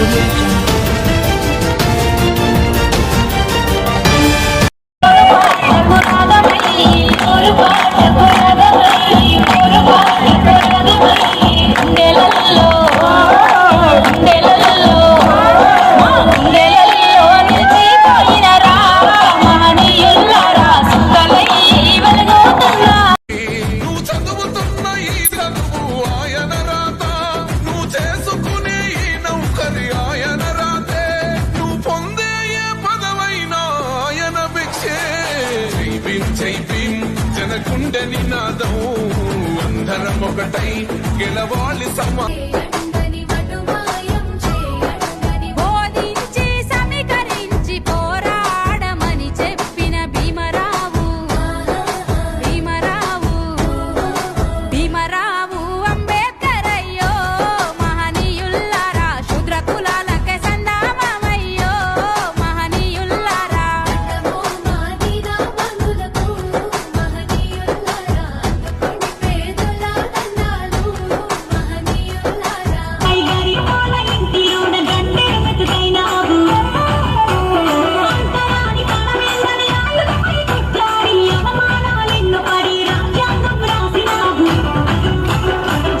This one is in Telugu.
to me. జైబీం జైబీం జనకుండె నినాదం అందరం ఒకటై గెలవాలి సమా